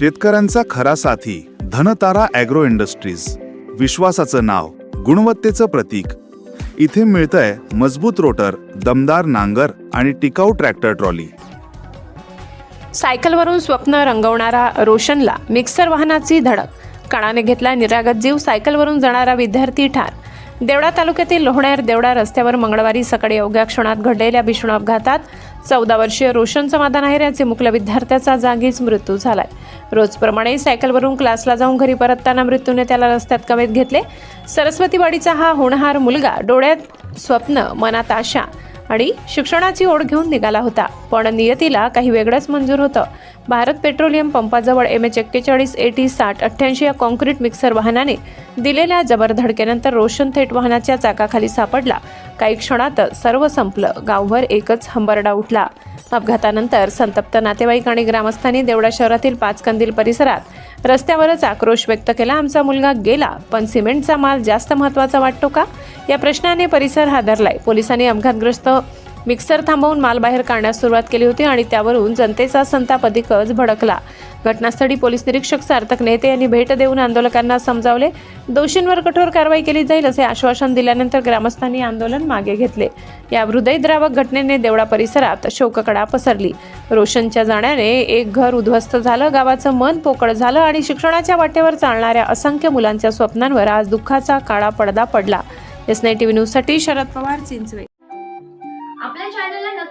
शेतकऱ्यांचा खरा साथी धनतारा ॲग्रो इंडस्ट्रीज. विश्वासाचं नाव गुणवत्तेचं प्रतीक. इथे मिळतंय मजबूत रोटर दमदार नांगर आणि टिकाऊ ट्रॅक्टर ट्रॉली. सायकलवरून स्वप्न रंगवणारा रोशनला मिक्सर वाहनाची धडक. कणाने घेतला निरागत जीव सायकलवरून जाणारा विद्यार्थी ठार. देवडा तालुक्यातील लोहण्यार देवडा रस्त्यावर मंगळवारी सकाळी अवघ्या क्षणात घडलेल्या भीषण अपघातात चौदा वर्षीय रोशन समाधान आहेर याचे मुकल्या विद्यार्थ्याचा जागीच मृत्यू झालाय. रोजप्रमाणे सायकलवरून क्लासला जाऊन घरी परतताना मृत्यूने त्याला रस्त्यात कवेत घेतले. सरस्वतीवाडीचा हा होणहार मुलगा डोळ्यात स्वप्न मनात आशा आणि शिक्षणाची ओढ घेऊन निघाला होता. पण नियतीला काही वेगळंच मंजूर होतं. भारत पेट्रोलियम पंपाजवळ एम एच एक्केचाळीस एटी साठ अठ्ठ्याऐंशी या कॉन्क्रीट मिक्सर वाहनाने दिलेल्या जबरधडकेनंतर रोशन थेट वाहनाच्या चाकाखाली सापडला. काही क्षणातच सर्व संपलं. गावभर एकच हंबरडा उठला. अपघातानंतर संतप्त नातेवाईक आणि ग्रामस्थांनी देवडा शहरातील पाच कंदील परिसरात रस्त्यावरच आक्रोश व्यक्त केला. आमचा मुलगा गेला पण सिमेंटचा माल जास्त महत्त्वाचा वाटतो का? या प्रश्नाने परिसर हादरलाय. पोलिसांनी अपघातग्रस्त मिक्सर थांबवून माल बाहेर काढण्यास सुरुवात केली होती आणि त्यावरून जनतेचा संताप अधिकच भडकला. घटनास्थळी पोलीस निरीक्षक सार्थक नेते यांनी भेट देऊन आंदोलकांना समजावले. दोषींवर कठोर कारवाई केली जाईल असे आश्वासन दिल्यानंतर ग्रामस्थांनी आंदोलन मागे घेतले. या हृदयद्रावक घटनेने देवळा परिसरात शोककडा पसरली. रोशनच्या जाण्याने एक घर उद्ध्वस्त झालं गावाचं मन पोकळ झालं आणि शिक्षणाच्या वाटेवर चालणाऱ्या असंख्य मुलांच्या स्वप्नांवर आज दुःखाचा काळा पडदा पडला. एस नाईन टीव्ही न्यूजसाठी शरद पवार चिंचवे.